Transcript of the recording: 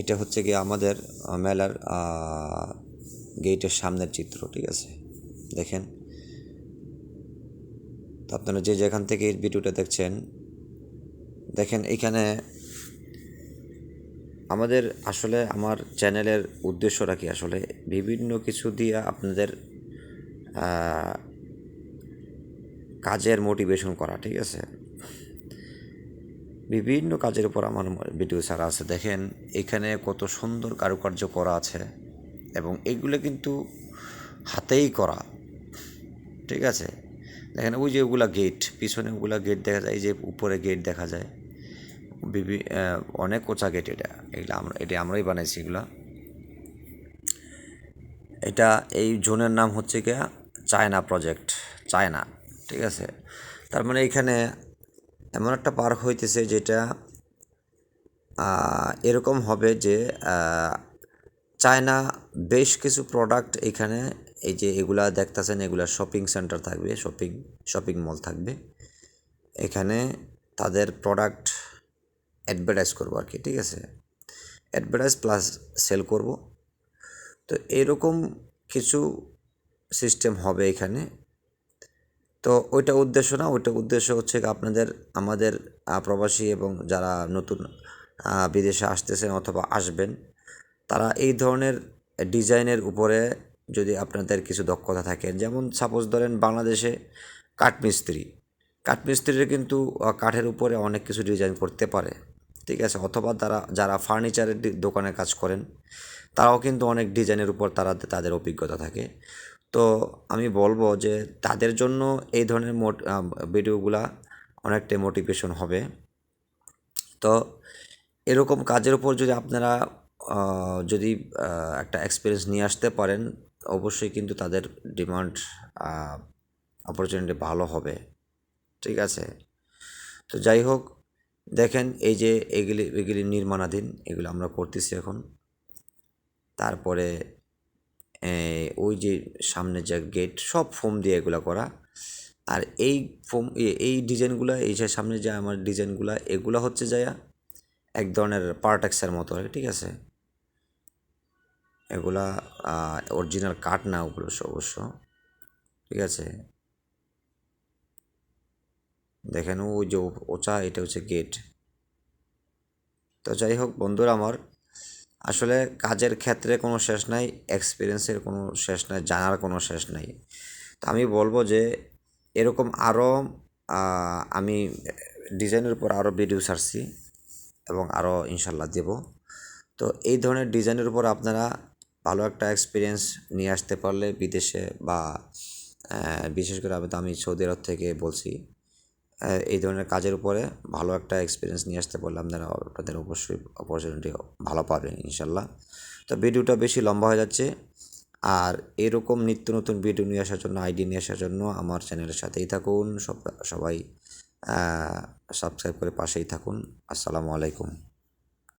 এটা হচ্ছে গিয়ে আমাদের মেলার গেটের সামনের চিত্র, ঠিক আছে? দেখেন। তো আপনারা যে যেখান থেকে এই ভিডিওটা দেখছেন, দেখেন এখানে আমাদের আসলে আমার চ্যানেলের উদ্দেশ্যটা কি? আসলে বিভিন্ন কিছু দিয়ে আপনাদের কাজের মোটিভেশন করা, ঠিক আছে? বিভিন্ন কাজের উপর আমার ভিডিও ছাড়া আছে। দেখেন, এখানে কত সুন্দর কারুকার্য করা আছে এবং এগুলো কিন্তু হাতেই করা। ঠিক আছে? দেখেন, ওই যে ওগুলা গেট পিছনে ওগুলা গেট দেখা যায়, এই যে উপরে গেট দেখা যায়। বিভি অনেক কোচা গেট এটা। এগুলো আমরা, এটা আমরাই বানাইছি এগুলা। এটা এই জোনের নাম হচ্ছে গিয়া চায়না প্রজেক্ট চায়না। ঠিক আছে? তার মানে এখানে এমন একটা পার্ক হইতেছে যেটা এরকম হবে যে চায়না বেশ কিছু প্রোডাক্ট এখানে, এই যে এগুলা দেখতেছেন, এগুলা শপিং সেন্টার থাকবে শপিং শপিং মল থাকবে। এখানে তাদের প্রোডাক্ট অ্যাডভার্টাইজ করব আর কি, ঠিক আছে? অ্যাডভার্টাইজ প্লাস সেল করব। তো এরকম কিছু সিস্টেম হবে এখানে। তো ওইটা উদ্দেশ্য না, ওইটা উদ্দেশ্য হচ্ছে আপনাদের, আমাদের প্রবাসী এবং যারা নতুন বিদেশে আসতেছেন অথবা আসবেন, তারা এই ধরনের ডিজাইনের উপরে যদি আপনাদের কিছু দক্ষতা থাকে, যেমন সাপোজ ধরেন বাংলাদেশে কাঠমিস্ত্রি, কাঠমিস্ত্রিরা কিন্তু কাঠের উপরে অনেক কিছু ডিজাইন করতে পারে, ঠিক আছে? অথবা তারা, যারা ফার্নিচারের দোকানে কাজ করেন, তারাও কিন্তু অনেক ডিজাইনের উপর তারা, তাদের অভিজ্ঞতা থাকে। তো আমি বলব যে তাদের জন্য এই ধরনের মোট ভিডিওগুলা অনেকটাই মোটিভেশন হবে। তো এরকম কাজের উপর যদি আপনারা যদি একটা এক্সপিরিয়েন্স নিয়ে আসতে পারেন, অবশ্যই কিন্তু তাদের ডিমান্ড অপরচুনিটি ভালো হবে। ঠিক আছে? তো যাই হোক, দেখেন এই যে এগুলি এগুলি নির্মাণাধীন, এগুলো আমরা করতেছি এখন। তারপরে ওই যে সামনে যে গেট সব ফোম দিয়ে এগুলো করা। আর এই ফোম এই ডিজাইনগুলো, এই যে সামনে যে আমার ডিজাইনগুলো, এগুলো হচ্ছে যা এক ধরনের পার্টেক্সের মতো আর ঠিক আছে? এগুলা অরিজিনাল কাঠ না ওগুলো অবশ্য, ঠিক আছে? দেখেন, ওই যে ওচা, এটা হচ্ছে গেট তো যাই হোক, বন্ধুরা আমার আসলে কাজের ক্ষেত্রে কোনো শেষ নাই এক্সপিরিয়েন্সের কোনো শেষ নাই, জানার কোনো শেষ নাই। তো আমি বলব যে, এরকম আরও আমি ডিজাইনের উপর আরও ভিডিও ছাড়ছি এবং আরও ইনশাল্লাহ দেব। তো এই ধরনের ডিজাইনের উপর আপনারা ভালো একটা এক্সপিরিয়েন্স নিয়ে আসতে পারলে বিদেশে বা বিশেষ করে আমি তো আমি সৌদি আরব থেকে বলছি এই ধরনের কাজের উপরে ভালো একটা এক্সপিরিয়েন্স নিয়ে আসতে পারলে আপনারা আপনাদের অবশ্যই অপরচুনিটি ভালো পাবেন ইনশাল্লাহ। তো ভিডিওটা বেশি লম্বা হয়ে যাচ্ছে। আর এরকম নিত্য নতুন ভিডিও নিয়ে আসার জন্য আইডি নিয়ে আসার জন্য আমার চ্যানেলের সাথেই থাকুন। সব সবাই সাবস্ক্রাইব করে পাশেই থাকুন। আসসালামু আলাইকুম।